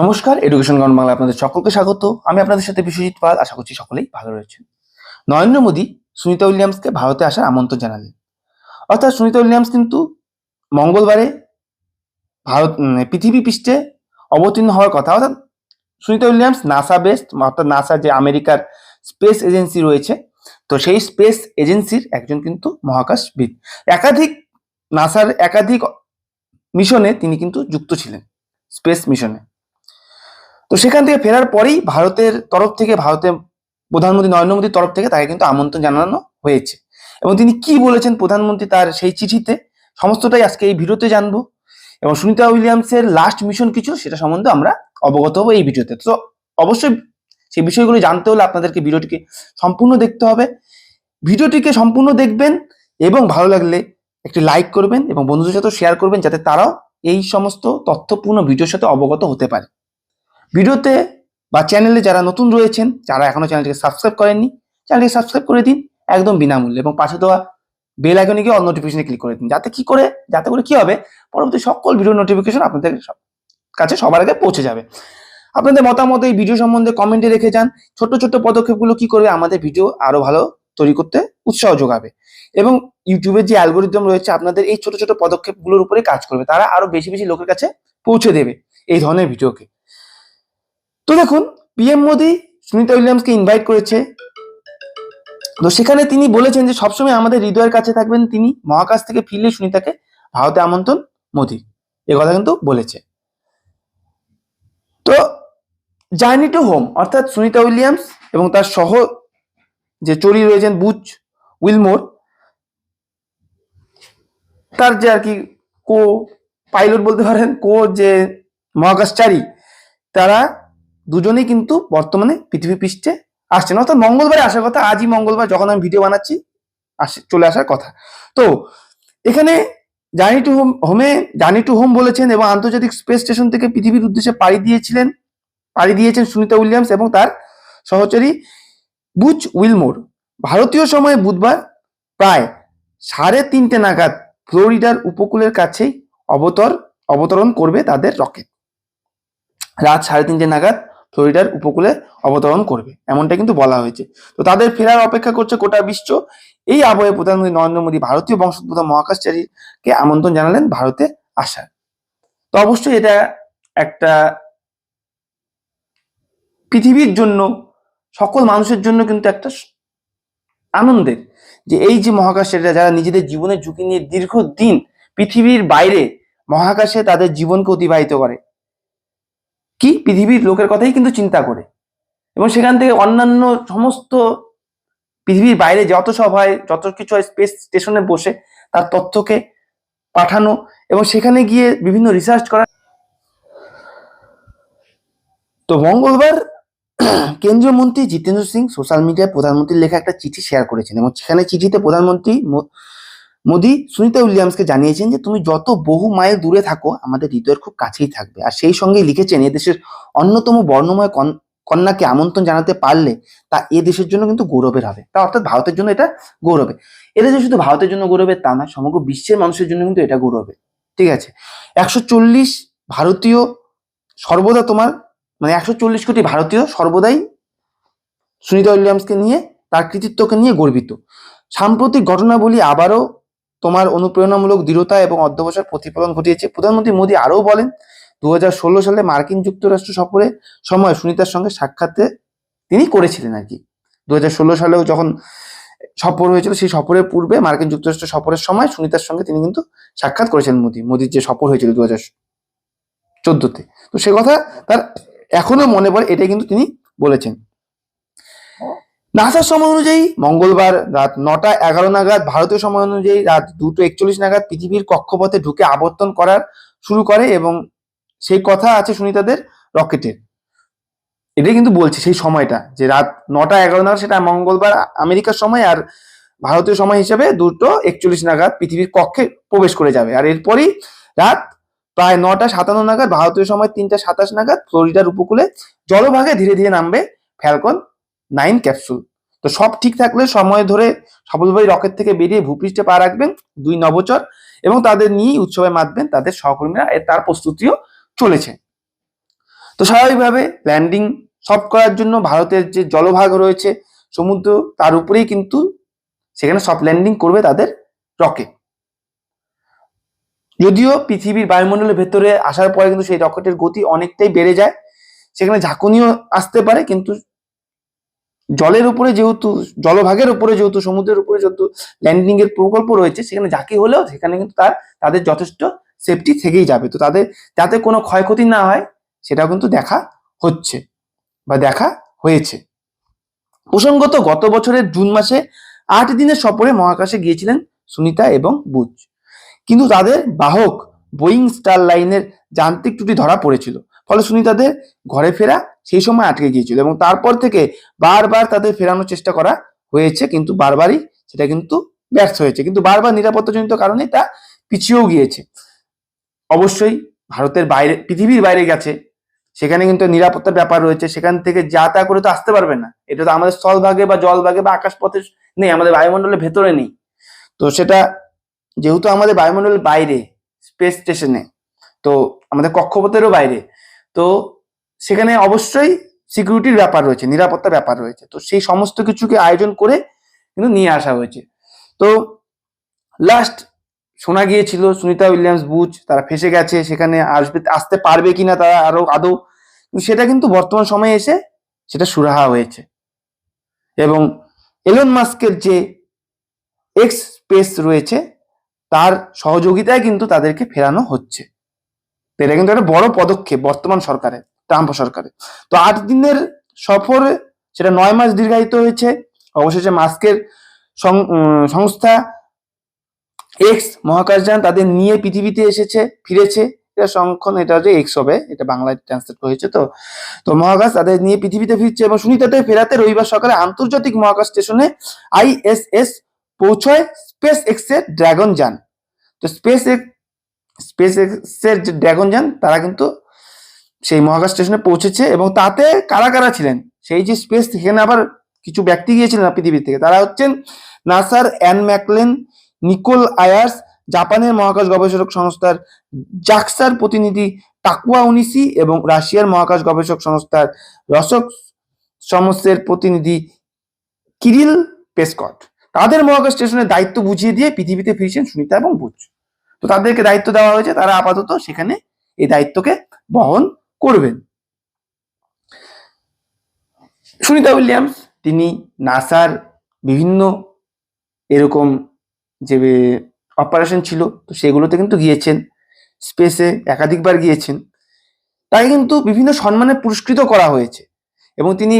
নমস্কার education ground Bangla আপনাদের সকলকে স্বাগত। আমি আপনাদের সাথে বিশ্বজিৎ পাল, আশা করছি সকলেই ভালো রয়েছেন। নরেন্দ্র মোদী সুনিতা উইলিয়ামসকে ভারতে আসার আমন্ত্রণ জানালেন। অর্থাৎ সুনিতা উইলিয়ামস কিন্তু মঙ্গলবারে ভারত পৃথিবী পৃষ্ঠে অবতীর্ণ হওয়ার কথা। অর্থাৎ সুনিতা উইলিয়ামস নাসা বেস্ট অর্থাৎ নাসা যে আমেরিকার স্পেস এজেন্সি রয়েছে, তো সেই স্পেস এজেন্সির একজন কিন্তু মহাকাশবিদ। একাধিক নাসার একাধিক মিশনে তিনি কিন্তু যুক্ত ছিলেন স্পেস মিশনে তো সেখান থেকে ফেরার পরেই ভারতের তরফ থেকে ভারতের প্রধানমন্ত্রী নরেন্দ্র মোদীর তরফ থেকে তাকে কিন্তু আমন্ত্রণ জানানো হয়েছে। এবং তিনি কি বলেছেন প্রধানমন্ত্রী তার সেই চিঠিতে, সমস্তটাই আজকে এই ভিডিওতে জানব। এবং সুনিতা উইলিয়ামসের লাস্ট মিশন কিছু, সেটা সম্বন্ধে আমরা অবগত হব এই ভিডিওতে। তো অবশ্যই সেই বিষয়গুলো জানতে হলে আপনাদেরকে ভিডিওটিকে সম্পূর্ণ দেখতে হবে। ভিডিওটিকে সম্পূর্ণ দেখবেন এবং ভালো লাগলে একটি লাইক করবেন এবং বন্ধুদের সাথে শেয়ার করবেন, যাতে তারাও এই সমস্ত তথ্যপূর্ণ ভিডিওর সাথে অবগত হতে পারে। ভিডিওতে বা চ্যানেলে যারা নতুন রয়েছেন, যারা এখনও চ্যানেলটিকে সাবস্ক্রাইব করেননি, চ্যানেলটিকে সাবস্ক্রাইব করে দিন একদম বিনামূল্যে এবং পাশে দেওয়া বেল আইকনে গিয়ে অল নোটিফিকেশনে ক্লিক করে দিন। যাতে কি করে, যাতে করে কি হবে, পরবর্তী সকল ভিডিও নোটিফিকেশন আপনাদের কাছে সবার আগে পৌঁছে যাবে। আপনাদের মতামত এই ভিডিও সম্বন্ধে কমেন্টে রেখে যান। ছোট্ট ছোট্ট পদক্ষেপগুলো কি করবে আমাদের ভিডিও আরও ভালো তৈরি করতে উৎসাহ যোগাবে। এবং ইউটিউবের যে অ্যালগোরিদম রয়েছে, আপনাদের এই ছোট ছোট পদক্ষেপগুলোর উপরে কাজ করবে। তারা আরও বেশি বেশি লোকের কাছে পৌঁছে দেবে এই ধরনের ভিডিওকে তো দেখুন পিএম মোদি সুনিতা উইলিয়ামসকে ইনভাইট করেছে। তো সেখানে তিনি বলেছেন যে, সবসময় আমাদের হৃদয়ের কাছে থাকবেন তিনি, মহাকাশ থেকে ফিরলে সুনিতাকে ভারতে আমন্ত্রণ মোদি। এ কথা কিন্তু বলেছে। তো জার্নি টু হোম, অর্থাৎ সুনিতা উইলিয়ামস এবং তার সহ যে চড়ি রয়েছেন বুচ উইলমোর, তার যে আর কি কো, পাইলট বলতে পারেন, কো যে মহাকাশচারী, তারা দুজনেই কিন্তু বর্তমানে পৃথিবী পৃষ্ঠে আসছেন। অর্থাৎ মঙ্গলবারে আসার কথা, আজই মঙ্গলবার যখন আমি ভিডিও বানাচ্ছি, আসে, চলে আসার কথা। তো, এখানে জার্নি টু হোম হোমে জার্নি টু হোম বলেছেন এবং আন্তর্জাতিক স্পেস স্টেশন থেকে পৃথিবীর উদ্দেশ্যে পাড়ি দিয়েছিলেন, পাড়ি দিয়েছেন সুনিতা উইলিয়ামস এবং তার সহচরী বুচ উইলমোর। ভারতীয় সময়ে বুধবার প্রায় সাড়ে তিনটে নাগাদ ফ্লোরিডার উপকূলের কাছেই অবতর, অবতরণ করবে তাদের রকেট। রাত সাড়ে তিনটে নাগাদ ফ্লোরিডার উপকূলে অবতরণ করবে। এমনটা কিন্তু বলা হয়েছে। তো তাদের ফেরার অপেক্ষা করছে গোটা বিশ্ব। এই আবহে প্রধানমন্ত্রী নরেন্দ্র মোদী ভারতীয় বংশোদ্ভূত মহাকাশচারীকে আমন্ত্রণ জানালেন ভারতে আসার। তো অবশ্যই এটা একটা পৃথিবীর জন্য, সকল মানুষের জন্য কিন্তু একটা আনন্দের যে এই যে মহাকাশচারীরা, যারা নিজেদের জীবনের ঝুঁকি নিয়ে দীর্ঘদিন পৃথিবীর বাইরে মহাকাশে তাদের জীবনকে অতিবাহিত করে কি পৃথিবীর লোকের কথাই কিন্তু চিন্তা করে। এবং সেখান থেকে অন্যান্য সমস্ত পৃথিবীর বাইরে যত সব হয়, যত কিছু হয় স্পেস স্টেশনে বসে তার তথ্যকে পাঠানো এবং সেখানে গিয়ে বিভিন্ন রিসার্চ করা। তো মঙ্গলবার কেন্দ্রীয় মন্ত্রী জিতেন্দ্র সিং সোশ্যাল মিডিয়ায় প্রধানমন্ত্রীর লেখা একটা চিঠি শেয়ার করেছেন এবং সেখানে চিঠিতে প্রধানমন্ত্রী মোদি সুনিতা উইলিয়ামসকে জানিয়েছেন যে, তুমি যত বহু মাইল দূরে থাকো, আমাদের হৃদয়ের খুব কাছেই থাকবে। আর সেই সঙ্গে লিখেছেন এদেশের অন্যতম বর্ণময় কন- কন্যাকে আমন্ত্রণ জানাতে পারলে তা এ দেশের জন্য কিন্তু গৌরবের হবে। তা অর্থাৎ ভারতের জন্য এটা গৌরবে। এটা যে শুধু ভারতের জন্য গৌরবের তা না, সমগ্র বিশ্বের মানুষের জন্য কিন্তু এটা গৌরবে। ঠিক আছে? একশো চল্লিশ ভারতীয় সর্বদা তোমার মানে একশো চল্লিশ কোটি ভারতীয় সর্বদাই সুনিতা উইলিয়ামসকে নিয়ে, তার কৃতিত্বকে নিয়ে গর্বিত। সাম্প্রতিক ঘটনাবলী আবারও তোমার অনুপ্রেরণামূলক দৃঢ়তা এবং অধ্যবসার প্রতিফলন ঘটিয়েছে। প্রধানমন্ত্রী মোদী আরও বলেন দু হাজার ষোলো সালে মার্কিন যুক্তরাষ্ট্র সফরে সময় সুনিতার সঙ্গে সাক্ষাতে তিনি করেছিলেন আর কি। দুই হাজার ষোলো সালেও যখন সফর হয়েছিল, সেই সফরের পূর্বে মার্কিন যুক্তরাষ্ট্র সফরের সময় সুনিতার সঙ্গে তিনি কিন্তু সাক্ষাৎ করেছেন মোদী। মোদীর যে সফর হয়েছিল দু হাজার চোদ্দতে। তো সে কথা তার এখনও মনে পড়ে, এটাই কিন্তু তিনি বলেছেন। নাসার সময় অনুযায়ী মঙ্গলবার রাত নটা এগারো নাগাদ, ভারতীয় সময় অনুযায়ী রাত দুটো একচল্লিশ নাগাদ পৃথিবীর কক্ষপথে ঢুকে আবর্তন করার শুরু করে এবং সেই কথা আছে সুনিতাদের রকেটের। এটাই কিন্তু বলছে সেই সময়টা, যে রাত নটা এগারো নাগাদ সেটা মঙ্গলবার আমেরিকার সময় আর ভারতীয় সময় হিসেবে দুটো একচল্লিশ নাগাদ পৃথিবীর কক্ষে প্রবেশ করে যাবে। আর এরপরই রাত প্রায় নটা সাতান্ন নাগাদ, ভারতীয় সময় তিনটা সাতাশ নাগাদ, ফ্লোরিডার উপকূলে জলভাগে ধীরে ধীরে নামবে ফ্যালকন নাইন ক্যাপসুল তো সব ঠিক থাকলে সময় ধরে সফলভাবে রকেট থেকে বেরিয়ে ভূপৃষ্ঠে পা রাখবেন দুই নবচর এবং তাদের নিয়েই উৎসবে মাতবেন তাদের সহকর্মীরা। তার প্রস্তুতিও চলেছে। তো স্বাভাবিকভাবে ল্যান্ডিং সফট করার জন্য ভারতের যে জলভাগ রয়েছে, সমুদ্র তার উপরেই কিন্তু সেখানে সফট ল্যান্ডিং করবে তাদের রকেট। যদিও পৃথিবীর বায়ুমণ্ডলের ভেতরে আসার পরে কিন্তু সেই রকেটের গতি অনেকটাই বেড়ে যায়। সেখানে ঝাঁকুনিও আসতে পারে, কিন্তু জলের উপরে যেহেতু, জলভাগের উপরে যেহেতু, সমুদ্রের উপরে যেহেতু ল্যান্ডিং এর প্রকল্প রয়েছে, সেখানে ঝাঁকি হলেও সেখানে কিন্তু তার, তাদের যথেষ্ট সেফটি থেকেই যাবে। তো তাদের, যাতে কোনো ক্ষয়ক্ষতি না হয়, সেটাও কিন্তু দেখা হচ্ছে বা দেখা হয়েছে। প্রসঙ্গত গত বছরের জুন মাসে আট দিনের সফরে মহাকাশে গিয়েছিলেন সুনিতা এবং বুজ। কিন্তু তাদের বাহক বোয়িং স্টার লাইনের যান্ত্রিক ত্রুটি ধরা পড়েছিল। ফলে সুনিতাদের ঘরে ফেরা সেই সময় আটকে গিয়েছিল এবং তারপর থেকে বারবার তাদের ফেরানোর চেষ্টা করা হয়েছে, কিন্তু বারবারই সেটা কিন্তু ব্যর্থ হয়েছে। কিন্তু বারবার নিরাপত্তাজনিত কারণে তা পিছিয়েও গিয়েছে। অবশ্যই ভারতের বাইরে, পৃথিবীর বাইরে গেছে। সেখানে কিন্তু নিরাপত্তার ব্যাপার রয়েছে। সেখান থেকে যা তা করে তো আসতে পারবে না। এটা তো আমাদের স্থলভাগে বা জলভাগে বা আকাশপথে নেই, আমাদের বায়ুমণ্ডলের ভেতরে নেই। তো সেটা যেহেতু আমাদের বায়ুমণ্ডলের বাইরে, স্পেস স্টেশনে, তো আমাদের কক্ষপথেরও বাইরে, তো সেখানে অবশ্যই সিকিউরিটির ব্যাপার রয়েছে, নিরাপত্তা ব্যাপার রয়েছে। তো সেই সমস্ত কিছুকে আয়োজন করে কিন্তু নিয়ে আসা হয়েছে। তো লাস্ট শোনা গিয়েছিল সুনিতা উইলিয়ামস বুচ, তারা ফেসে গেছে, সেখানে আসবে, আসতে পারবে কিনা তারা আরও আদৌ সেটা কিন্তু বর্তমান সময়ে এসে সেটা সুরাহা হয়েছে। এবং এলন মাস্কের যে এক্স স্পেস রয়েছে, তার সহযোগিতায় কিন্তু তাদেরকে ফেরানো হচ্ছে। এটা কিন্তু একটা বড় পদক্ষেপ বর্তমান সরকারের। ট্রাম্প সরকারের তো আট দিনের সফরে সেটা নয় মাস দীর্ঘায়িত হয়েছে। অবশেষে মাস্কের সংস্থা এক্স মহাকাশযান তাদের নিয়ে পৃথিবীতে এসেছে, ফিরেছে। এটা সংখ্যন এটা হচ্ছে এক্স হবে, এটা বাংলায় ট্রান্সলেট হয়েছে তো। তো মহাকাশ তাদের নিয়ে পৃথিবীতে ফিরছে এবং সুনিতাদের ফেরাতে রবিবার সকালে আন্তর্জাতিক মহাকাশ স্টেশনে আইএসএস পৌঁছয় স্পেস এক্সের ড্রাগন যান। তো স্পেস এক্স স্পেস এক্সের যে ড্রাগন যান, তারা কিন্তু সেই মহাকাশ স্টেশনে পৌঁছেছে এবং তাতে কারা কারা ছিলেন? সেই যে স্পেস সেখানে আবার কিছু ব্যক্তি গিয়েছিলেন না পৃথিবী থেকে। তারা হচ্ছেন নাসার অ্যান ম্যাকলেন, নিকোল আয়ার্স, জাপানের মহাকাশ গবেষক সংস্থার জাক্সার প্রতিনিধি টাকুয়া উনিসি এবং রাশিয়ার মহাকাশ গবেষক সংস্থার রসক সমস্যের প্রতিনিধি কিরিল পেসকট। তাদের মহাকাশ স্টেশনের দায়িত্ব বুঝিয়ে দিয়ে পৃথিবীতে ফিরছেন সুনিতা এবং বুচ তো তাদেরকে দায়িত্ব দেওয়া হয়েছে, তারা আপাতত সেখানে এই দায়িত্বকে বহন করবেন। সুনিতা উইলিয়ামস, তিনি নাসার বিভিন্ন এরকম যে অপারেশন ছিল, তো সেগুলোতে কিন্তু গিয়েছেন, স্পেসে একাধিকবার গিয়েছেন। তাকে কিন্তু বিভিন্ন সম্মানে পুরস্কৃত করা হয়েছে এবং তিনি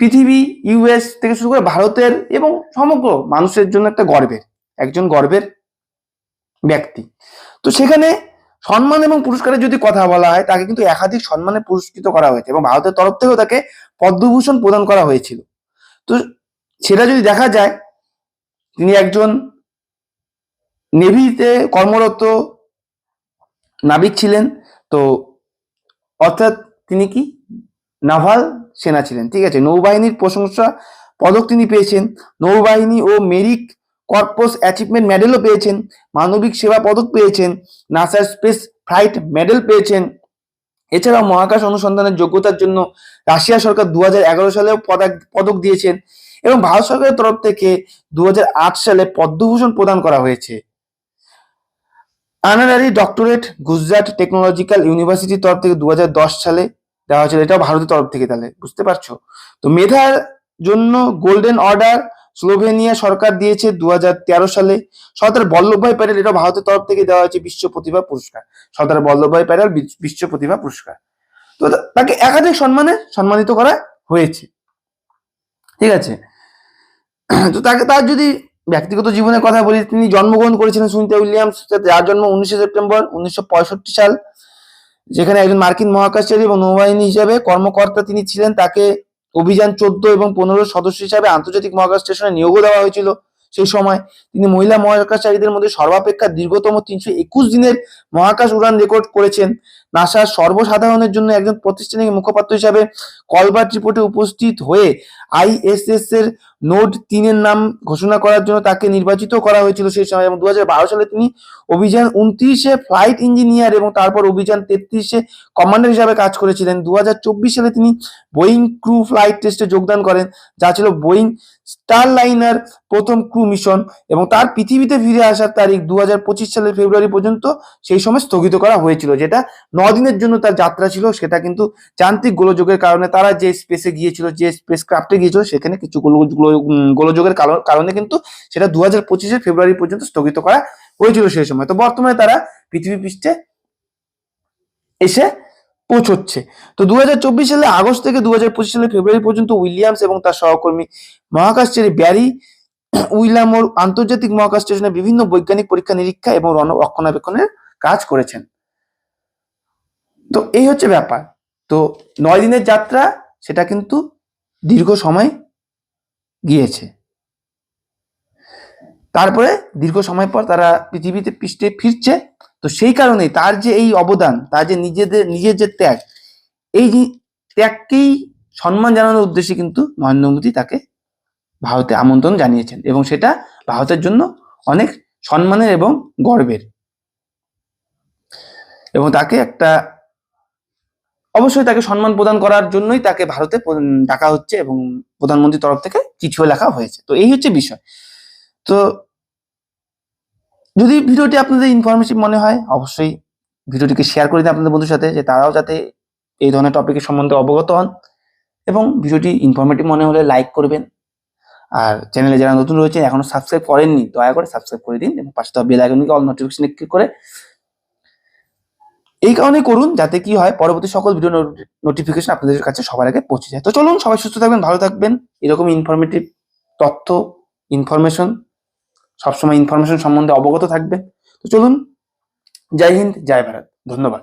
পৃথিবী ইউএস থেকে শুরু করে ভারতের এবং সমগ্র মানুষের জন্য একটা গর্বের, একজন গর্বের ব্যক্তি। তো সেখানে সম্মান এবং পুরস্কারের যদি কথা বলা হয়, তাকে কিন্তু একাধিক সম্মানে পুরস্কৃত করা হয়েছে এবং ভারতের তরফ থেকেও তাকে পদ্মভূষণ প্রদান করা হয়েছিল। তো সেটা যদি দেখা যায়, তিনি একজন নেভিতে কর্মরত নাবিক ছিলেন, তো অর্থাৎ তিনি কি? নাভাল সেনা ছিলেন, ঠিক আছে? নৌবাহিনীর প্রশংসা পদক তিনি পেয়েছেন। নৌবাহিনী ও মেরিক কর্পস অ্যাচিভমেন্ট মেডেলও পেয়েছেন, মানবিক সেবা পদক পেয়েছেন নাসার স্পেস ফ্লাইট মেডেল পেয়েছেন। এছাড়াও মহাকাশ অনুসন্ধানের যোগ্যতার জন্য রাশিয়া সরকার দু সালেও পদক পদক দিয়েছেন এবং ভারত সরকারের তরফ থেকে দু হাজার আট সালে পদ্মভূষণ প্রদান করা হয়েছে। আনারারি ডক্টরেট গুজরাট টেকনোলজিক্যাল ইউনিভার্সিটির তরফ থেকে দু হাজার দশ সালে দেওয়া হয়েছিল। এটাও ভারতের তরফ থেকে তাহলে, বুঝতে পারছ? তো মেধার জন্য গোল্ডেন অর্ডার স্লোভেনিয়া সরকার দিয়েছে দু হাজার তেরো সালে। সর্দার বল্লভভাই প্যাটেল, এটা ভারতের তরফ থেকে দেওয়া হয়েছে বিশ্ব প্রতিভা পুরস্কার। সর্দার বল্লভভাই প্যাটেল বিশ- বিশ্ব প্রতিভা পুরস্কার। তো তাকে একাধিক সম্মানে সম্মানিত করা হয়েছে। ঠিক আছে? তো তাকে তার যদি ব্যক্তিগত জীবনের কথা বলি, তিনি জন্মগ্রহণ করেছিলেন সুনিতা উইলিয়ামস, যার জন্ম উনিশে সেপ্টেম্বর উনিশশো পঁয়ষট্টি সাল, যেখানে একজন মার্কিন মহাকাশচারী এবং নৌবাহিনী হিসাবে কর্মকর্তা তিনি ছিলেন। তাকে অভিযান চোদ্দ এবং পনেরো সদস্য হিসাবে আন্তর্জাতিক মহাকাশ স্টেশনে নিয়োগও দেওয়া হয়েছিল। সেই সময় তিনি মহিলা মহাকাশচারীদের মধ্যে সর্বাপেক্ষা দীর্ঘতম তিনশো একুশ দিনের মহাকাশ উড়ান রেকর্ড করেছেন। নাসার সর্বসাধারণের জন্য একজন প্রতিষ্ঠানিক মুখপাত্র হিসাবে কলবার্ট রিপোর্টে উপস্থিত হয়ে আইএসএস এর নোট তিনের নাম ঘোষণা করার জন্য তাকে নির্বাচিত করা হয়েছিল সেই সময় এবং দু হাজার বারো সালে তিনি অভিযান উনত্রিশে ফ্লাইট ইঞ্জিনিয়ার এবং তারপর অভিযান তেত্রিশে কমান্ডার হিসাবে কাজ করেছিলেন। দু হাজার চব্বিশ সালে তিনি বোয়িং ক্রু ফ্লাইট টেস্টে যোগদান করেন, যা ছিল বোয়িং স্টারলাইনার প্রথম ক্রু মিশন এবং তার পৃথিবীতে ফিরে আসার তারিখ দু হাজার পঁচিশ সালের ফেব্রুয়ারি পর্যন্ত সেই সময় স্থগিত করা হয়েছিল, যেটা দিনের জন্য তার যাত্রা ছিল, সেটা কিন্তু যান্ত্রিক গোলযোগের কারণে তারা যে স্পেসে গিয়েছিল, যে স্পেস ক্রাফটে গিয়েছিল, সেখানে কিছু গোল- গোল- গোলযোগের কারণ- কিন্তু সেটা দু হাজার পঁচিশের ফেব্রুয়ারি পর্যন্ত স্থগিত করা হয়েছিল সেই সময়। তো বর্তমানে তারা পৃথিবী পৃষ্ঠে এসে পৌঁছচ্ছে। তো দু হাজার চব্বিশ সালে আগস্ট থেকে দু হাজার পঁচিশ সালে ফেব্রুয়ারি পর্যন্ত উইলিয়ামস এবং তার সহকর্মী মহাকাশচারী ব্যারি উইলামোর আন্তর্জাতিক মহাকাশ স্টেশনে বিভিন্ন বৈজ্ঞানিক পরীক্ষা নিরীক্ষা এবং রণ- রক্ষণাবেক্ষণের কাজ করেছেন। তো এই হচ্ছে ব্যাপার। তো নয় দিনের যাত্রা, সেটা কিন্তু দীর্ঘ সময় গিয়েছে। তারপরে দীর্ঘ সময় পর তারা পৃথিবীতে পৃষ্ঠে ফিরছে। তো সেই কারণেই তার যে এই অবদান, তার যে নিজেদের, নিজের যে ত্যাগ, এই ত্যাগকেই সম্মান জানানোর উদ্দেশ্যে কিন্তু নরেন্দ্র মোদী তাকে ভারতে আমন্ত্রণ জানিয়েছেন এবং সেটা ভারতের জন্য অনেক সম্মানের এবং গর্বের। এবং তাকে একটা অবশ্যই তাকে সম্মান প্রদান করার জন্যই তাকে ভারতে ডাকা হচ্ছে এবং প্রধানমন্ত্রীর তরফ থেকে চিঠিও লেখা হয়েছে। তো এই হচ্ছে বিষয়। তো যদি ভিডিওটি আপনাদের ইনফরমেটিভ মনে হয়, অবশ্যই ভিডিওটিকে শেয়ার করে দিন আপনাদের বন্ধুর সাথে, যে তারাও যাতে এই ধরনের টপিকের সম্বন্ধে অবগত হন এবং ভিডিওটি ইনফরমেটিভ মনে হলে লাইক করবেন। আর চ্যানেলে যারা নতুন রয়েছে, এখনও সাবস্ক্রাইব করেননি, দয়া করে সাবস্ক্রাইব করে দিন এবং পাশে বেল আইকনকে অল নোটিফিকেশনে ক্লিক করে এই কারণে করুন, যাতে কি হয়, পরবর্তী সকল ভিডিও নোটিফিকেশন আপনাদের কাছে সবার আগে পৌঁছে যায়। তো চলুন, সবাই সুস্থ থাকবেন, ভালো থাকবেন। এরকম ইনফরমেটিভ তথ্য ইনফরমেশন সবসময় ইনফরমেশন সম্বন্ধে অবগত থাকবে তো চলুন, জয় হিন্দ, জয় ভারত। ধন্যবাদ।